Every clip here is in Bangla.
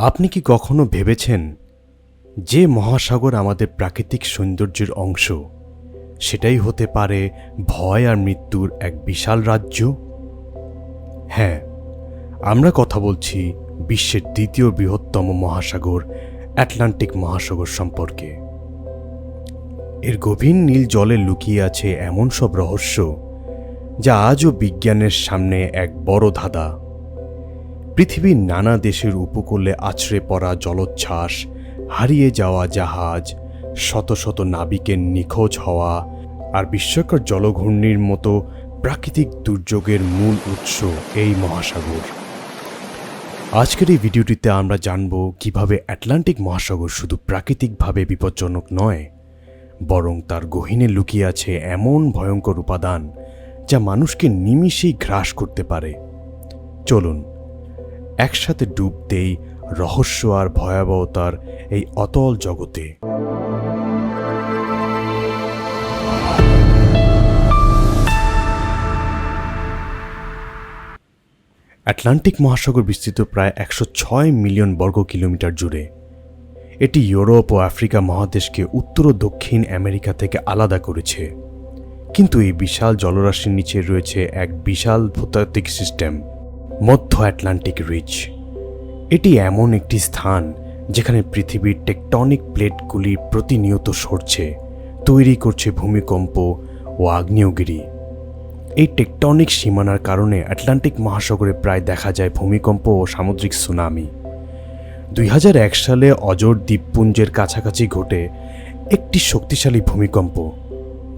আপনি কি কখনো ভেবেছেন যে মহাসাগর আমাদের প্রাকৃতিক সৌন্দর্যের অংশ? সেটাই হতে পারে ভয় আর মৃত্যুর এক বিশাল রাজ্য? হ্যাঁ আমরা কথা বলছি বিশ্বের দ্বিতীয় বৃহত্তম মহাসাগর অ্যাটলান্টিক মহাসাগর সম্পর্কে। এর গভীর নীল জলে লুকিয়ে আছে এমন সব রহস্য যা আজও বিজ্ঞানের সামনে এক বড় ধাঁধা। পৃথিবীর নানা দেশের উপকূলে আছড়ে পড়া জলোচ্ছ্বাস, হারিয়ে যাওয়া জাহাজ, শত শত নাবিকের নিখোঁজ হওয়া আর বিশ্বকর জলঘূর্ণির মতো প্রাকৃতিক দুর্যোগের মূল উৎস এই মহাসাগর। আজকের এই ভিডিওটিতে আমরা জানব কীভাবে অ্যাটলান্টিক মহাসাগর শুধু প্রাকৃতিকভাবে বিপজ্জনক নয়, বরং তার গহীনে লুকিয়ে আছে এমন ভয়ঙ্কর উপাদান যা মানুষকে নিমিষেই গ্রাস করতে পারে। চলুন একসাথে ডুব দেই রহস্য আর ভয়াবহতার এই অতল জগতে। আটলান্টিক মহাসাগর বিস্তৃত প্রায় একশো ছয় মিলিয়ন বর্গ কিলোমিটার জুড়ে। এটি ইউরোপ ও আফ্রিকা মহাদেশকে উত্তর ও দক্ষিণ আমেরিকা থেকে আলাদা করেছে। কিন্তু এই বিশাল জলরাশির নিচে রয়েছে এক বিশাল ভূতাত্ত্বিক সিস্টেম মধ্য আটলান্টিক রিচ। এটি এমন একটি স্থান যেখানে পৃথিবীর টেকটনিক প্লেটগুলি প্রতিনিয়ত সরছে, তৈরি করছে ভূমিকম্প ও আগ্নেয়গিরি। এই টেকটনিক সীমানার কারণে আটলান্টিক মহাসাগরে প্রায় দেখা যায় ভূমিকম্প ও সামুদ্রিক সুনামি। দুই হাজার এক সালে অজর দ্বীপপুঞ্জের কাছাকাছি ঘটে একটি শক্তিশালী ভূমিকম্প,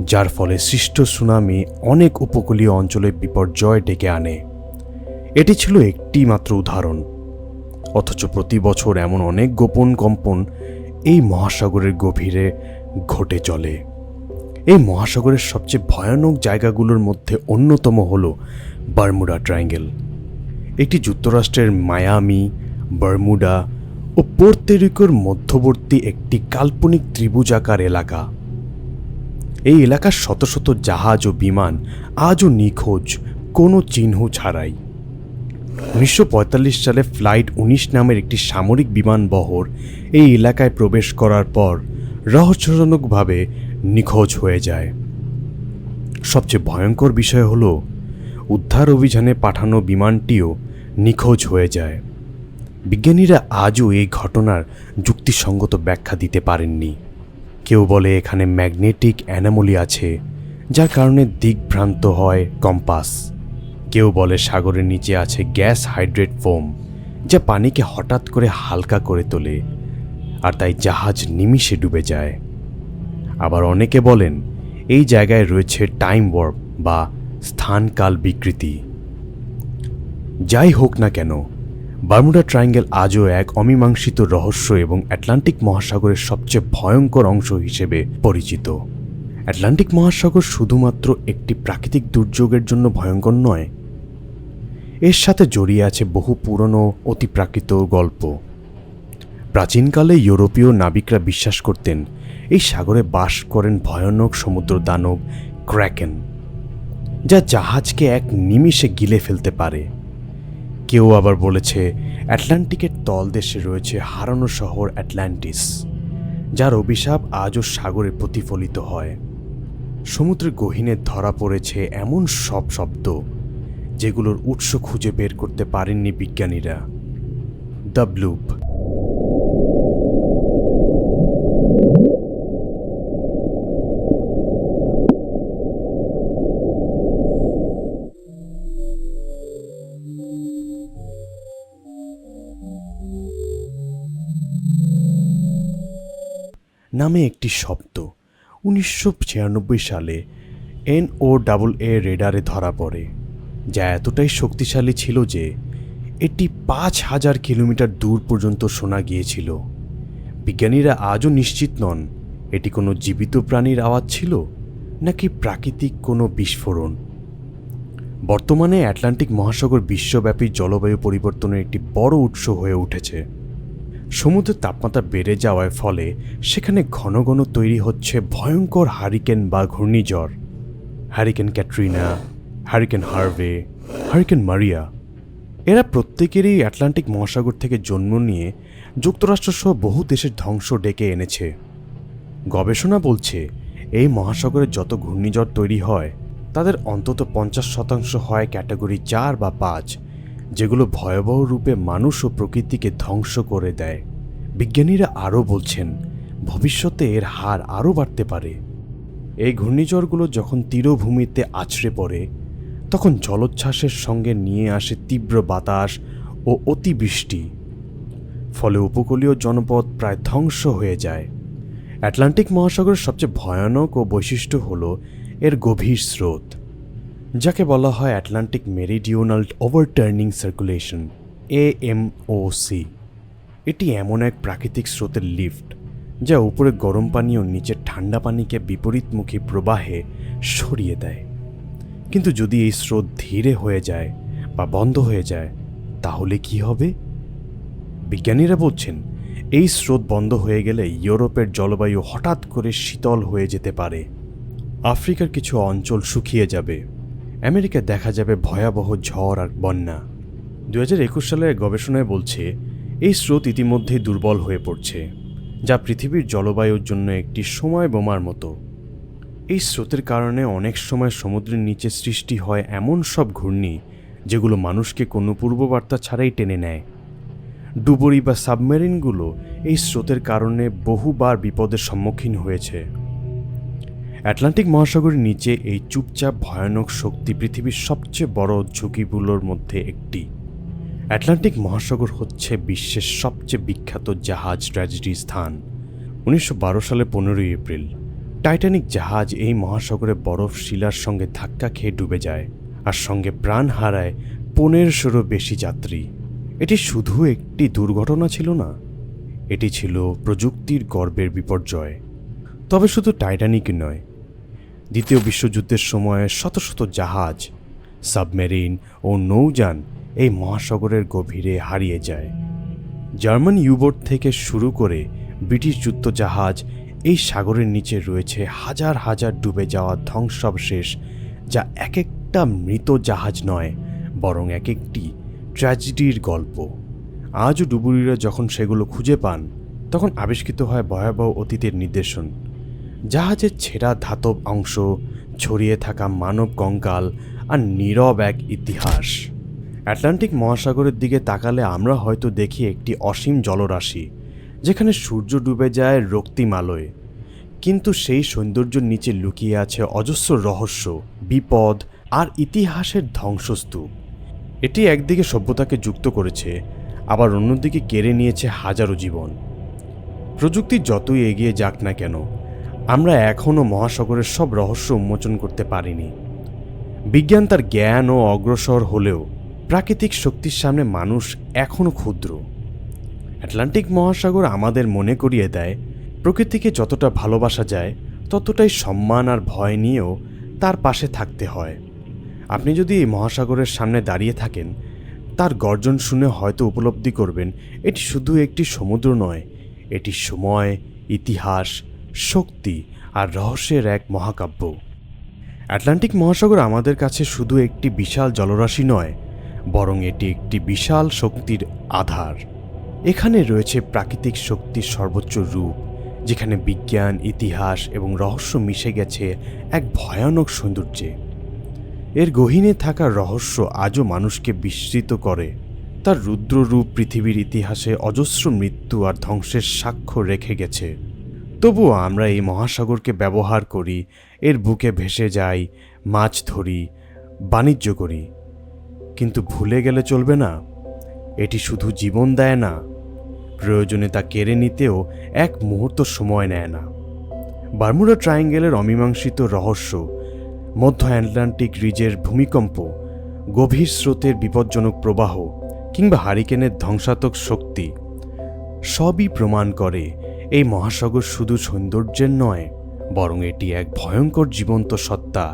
যার ফলে সৃষ্ট সুনামি অনেক উপকূলীয় অঞ্চলে বিপর্যয় ডেকে আনে। এটি ছিল একটি মাত্র উদাহরণ। অথচ প্রতি বছর এমন অনেক গোপন কম্পন এই মহাসাগরের গভীরে ঘটে চলে। এই মহাসাগরের সবচেয়ে ভয়ানক জায়গাগুলোর মধ্যে অন্যতম হল বারমুডা ট্রায়াঙ্গেল। এটি যুক্তরাষ্ট্রের মায়ামি, বারমুডা ও পোর্তেরিকোর মধ্যবর্তী একটি কাল্পনিক ত্রিভুজাকার এলাকা। এই এলাকার শত শত জাহাজ ও বিমান আজও নিখোঁজ, কোনো চিহ্ন ছাড়াই। উনিশশো পঁয়তাল্লিশ সালে ফ্লাইট উনিশ নামের একটি সামরিক বিমান বহর এই এলাকায় প্রবেশ করার পর রহস্যজনকভাবে নিখোঁজ হয়ে যায়। সবচেয়ে ভয়ঙ্কর বিষয় হল, উদ্ধার অভিযানে পাঠানো বিমানটিও নিখোঁজ হয়ে যায়। বিজ্ঞানীরা আজও এই ঘটনার যুক্তিসঙ্গত ব্যাখ্যা দিতে পারেননি। কেউ বলে এখানে ম্যাগনেটিক অ্যানামলি আছে, যার কারণে দিকভ্রান্ত হয় কম্পাস। কেউ বলে সাগরের নিচে আছে গ্যাস হাইড্রেট ফোম, যা পানিকে হঠাৎ করে হালকা করে তোলে, আর তাই জাহাজ নিমিষে ডুবে যায়। আবার অনেকে বলেন, এই জায়গায় রয়েছে টাইম ওয়ার্প বা স্থানকাল বিকৃতি। যাই হোক না কেন, বার্মুডা ট্রায়াঙ্গেল আজও এক অমীমাংসিত রহস্য এবং অ্যাটলান্টিক মহাসাগরের সবচেয়ে ভয়ঙ্কর অংশ হিসেবে পরিচিত। অ্যাটলান্টিক মহাসাগর শুধুমাত্র একটি প্রাকৃতিক দুর্যোগের জন্য ভয়ঙ্কর নয় এর সাথে জড়িয়ে আছে বহু পুরনো, অতিপ্রাকৃত গল্প। প্রাচীনকালে ইউরোপীয় নাবিকরা বিশ্বাস করতেন, এই সাগরে বাস করেন ভয়ানক সমুদ্র দানব ক্র্যাকেন, যা জাহাজকে এক নিমিষে গিলে ফেলতে পারে। কেউ আবার বলেছে, অ্যাটলান্টিকের তলদেশে রয়েছে হারানো শহর অ্যাটলান্টিস, যার অভিশাপ আজও সাগরে প্রতিফলিত হয়। সমুদ্রের গহীনে ধরা পড়েছে এমন সব শব্দ যেগুলোর উৎস খুঁজে বের করতে পারেননি বিজ্ঞানীরা। The bloop. নামে একটি শব্দ উনিশশো ছিয়ানব্বই সালে এন ও ডাবল এ রেডারে ধরা পড়ে। যা এতটাই শক্তিশালী ছিল যে এটি পাঁচ হাজার কিলোমিটার দূর পর্যন্ত শোনা গিয়েছিল। বিজ্ঞানীরা আজও নিশ্চিত নন, এটি কোনো জীবিত প্রাণীর আওয়াজ ছিল নাকি প্রাকৃতিক কোনো বিস্ফোরণ। বর্তমানে অ্যাটলান্টিক মহাসাগর বিশ্বব্যাপী জলবায়ু পরিবর্তনের একটি বড় উৎস হয়ে উঠেছে। সমুদ্রের তাপমাত্রা বেড়ে যাওয়ার ফলে সেখানে ঘন ঘন তৈরি হচ্ছে ভয়ঙ্কর হারিকেন বা ঘূর্ণিঝড়। Hurricane Katrina hurricane Harvey, hurricane Maria, এরা প্রত্যেকেরই আটলান্টিক মহাসাগর থেকে জন্ম নিয়ে যুক্তরাষ্ট্রসহ বহু দেশের ধ্বংস ডেকে এনেছে। গবেষণা বলছে, এই মহাসাগরে যত ঘূর্ণিঝড় তৈরি হয়, তাদের অন্তত পঞ্চাশ শতাংশ হয় ক্যাটাগরি চার বা পাঁচ, যেগুলো ভয়াবহ রূপে মানুষ ও প্রকৃতিকে ধ্বংস করে দেয়। বিজ্ঞানীরা আরও বলছেন, ভবিষ্যতে এর হার আরও বাড়তে পারে। এই ঘূর্ণিঝড়গুলো যখন তীরভূমিতে আছড়ে পড়ে তখন জলোচ্ছ্বাসের সঙ্গে নিয়ে আসে তীব্র বাতাস ও অতিবৃষ্টি। ফলে উপকূলীয় জনপদ প্রায় ধ্বংস হয়ে যায়। অ্যাটলান্টিক মহাসাগরের সবচেয়ে ভয়ানক ও বৈশিষ্ট্য হল এর গভীর স্রোত, যাকে বলা হয় Atlantic meridional overturning circulation A M O C এটি এমন এক প্রাকৃতিক স্রোতের লিফট, যা উপরে গরম পানি ও নিচের ঠান্ডা পানিকে বিপরীতমুখী প্রবাহে সরিয়ে দেয়। কিন্তু যদি এই স্রোত ধীরে হয়ে যায় বা বন্ধ হয়ে যায়, তাহলে কি হবে? বিজ্ঞানীরা বলছেন, এই স্রোত বন্ধ হয়ে গেলে ইউরোপের জলবায়ু হঠাৎ করে শীতল হয়ে যেতে পারে। আফ্রিকার কিছু অঞ্চল শুকিয়ে যাবে। আমেরিকায় দেখা যাবে ভয়াবহ ঝড় আর বন্যা। দু হাজার একুশ সালের গবেষণায় বলছে, এই স্রোত ইতিমধ্যেই দুর্বল হয়ে পড়ছে, যা পৃথিবীর জলবায়ুর জন্য একটি সময় বোমার মতো। এই স্রোতের কারণে অনেক সময় সমুদ্রের নিচে সৃষ্টি হয় এমন সব ঘূর্ণি, যেগুলো মানুষকে কোনো পূর্ববার্তা ছাড়াই টেনে নেয়। ডুবুরি বা সাবমেরিনগুলো এই স্রোতের কারণে বহুবার বিপদের সম্মুখীন হয়েছে। অ্যাটলান্টিক মহাসাগরের নিচে এই চুপচাপ ভয়ানক শক্তি পৃথিবীর সবচেয়ে বড় ঝুঁকিগুলোর মধ্যে একটি। অ্যাটলান্টিক মহাসাগর হচ্ছে বিশ্বের সবচেয়ে বিখ্যাত জাহাজ ট্র্যাজেডি স্থান। উনিশশো বারো সালে পনেরোই এপ্রিল। টাইটানিক জাহাজ এই মহাসাগরে বরফ শিলার সঙ্গে ধাক্কা খেয়ে ডুবে যায় আর সঙ্গে প্রাণ হারায় পনেরোশোরও বেশি যাত্রী। এটি শুধু একটি দুর্ঘটনা ছিল না, এটি ছিল প্রযুক্তির গর্বের বিপর্যয়। তবে শুধু টাইটানিক নয়, দ্বিতীয় বিশ্বযুদ্ধের সময় শত শত জাহাজ, সাবমেরিন ও নৌযান এই মহাসাগরের গভীরে হারিয়ে যায়। জার্মান ইউবোট থেকে শুরু করে ব্রিটিশ যুদ্ধ জাহাজ এই সাগরের নিচে রয়েছে হাজার হাজার ডুবে যাওয়া ধ্বংসাবশেষ, যা এক একটা মৃত জাহাজ নয়, বরং এক একটি ট্র্যাজেডির গল্প। আজও ডুবুরিরা যখন সেগুলো খুঁজে পান, তখন আবিষ্কৃত হয় ভয়াবহ অতীতের নির্দেশন জাহাজের ছেঁড়া ধাতব অংশ, ছড়িয়ে থাকা মানব কঙ্কাল আর নীরব এক ইতিহাস। অ্যাটলান্টিক মহাসাগরের দিকে তাকালে আমরা হয়তো দেখি একটি অসীম জলরাশি। যেখানে সূর্য ডুবে যায় রক্তিম আলোয়। কিন্তু সেই সৌন্দর্যের নিচে লুকিয়ে আছে অজস্র রহস্য, বিপদ আর ইতিহাসের ধ্বংসস্তূপ। এটি একদিকে সভ্যতাকে যুক্ত করেছে, আবার অন্যদিকে কেড়ে নিয়েছে হাজারো জীবন। প্রযুক্তি যতই এগিয়ে যাক না কেন, আমরা এখনও মহাসাগরের সব রহস্য উন্মোচন করতে পারিনি। বিজ্ঞান তার জ্ঞান ও অগ্রসর হলেও প্রাকৃতিক শক্তির সামনে মানুষ এখনও ক্ষুদ্র। অ্যাটলান্টিক মহাসাগর আমাদের মনে করিয়ে দেয়, প্রকৃতিকে যতটা ভালোবাসা যায়, ততটাই সম্মান আর ভয় নিয়েও তার পাশে থাকতে হয়। আপনি যদি এই মহাসাগরের সামনে দাঁড়িয়ে থাকেন, তার গর্জন শুনে হয়তো উপলব্ধি করবেন, এটি শুধু একটি সমুদ্র নয়, এটি সময়, ইতিহাস, শক্তি আর রহস্যের এক মহাকাব্য। অ্যাটলান্টিক মহাসাগর আমাদের কাছে শুধু একটি বিশাল জলরাশি নয়, বরং এটি একটি বিশাল শক্তির আধার। এখানে রয়েছে প্রাকৃতিক শক্তির সর্বোচ্চ রূপ, যেখানে বিজ্ঞান, ইতিহাস এবং রহস্য মিশে গেছে এক ভয়ানক সৌন্দর্যে। এর গহীনে থাকা রহস্য আজও মানুষকে বিস্মৃত করে। তার রুদ্ররূপ পৃথিবীর ইতিহাসে অজস্র মৃত্যু আর ধ্বংসের সাক্ষ্য রেখে গেছে। তবুও আমরা এই মহাসাগরকে ব্যবহার করি, এর বুকে ভেসে যাই, মাছ ধরি, বাণিজ্য করি। কিন্তু ভুলে গেলে চলবে না। এটি শুধু জীবন দেয় না প্রয়োজনে তা কেড়ে নিতেও এক মুহূর্ত সময় নেয় না। বার্মুডা ট্রায়াঙ্গেলের অমীমাংসিত রহস্য, মধ্য অ্যাটলান্টিক রিজের ভূমিকম্প, গভীর স্রোতের বিপজ্জনক প্রবাহ কিংবা হারিকেনের ধ্বংসাত্মক শক্তি, সবই প্রমাণ করে এই মহাসাগর শুধু সৌন্দর্যের নয়, বরং এটি এক ভয়ঙ্কর জীবন্ত সত্তা,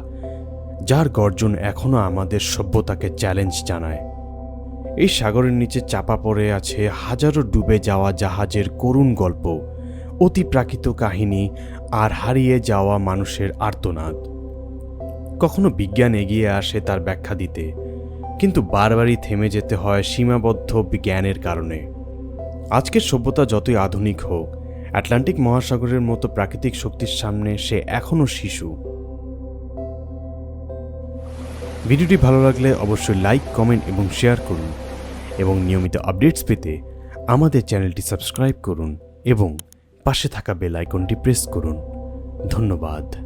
যার গর্জন এখনও আমাদের সভ্যতাকে চ্যালেঞ্জ জানায়। এই সাগরের নিচে চাপা পড়ে আছে হাজারো ডুবে যাওয়া জাহাজের করুণ গল্প, অতিপ্রাকৃত কাহিনী আর হারিয়ে যাওয়া মানুষের আর্তনাদ। কখনো বিজ্ঞান এগিয়ে আসে তার ব্যাখ্যা দিতে, কিন্তু বারবারই থেমে যেতে হয় সীমাবদ্ধ জ্ঞানের কারণে। আজকের সভ্যতা যতই আধুনিক হোক, আটলান্টিক মহাসাগরের মতো প্রাকৃতিক শক্তির সামনে সে এখনও শিশু। ভিডিওটি ভালো লাগলে অবশ্যই লাইক, কমেন্ট এবং শেয়ার করুন। এবং নিয়মিত আপডেটস পেতে আমাদের চ্যানেলটি সাবস্ক্রাইব করুন এবং পাশে থাকা বেল আইকনটি প্রেস করুন। ধন্যবাদ।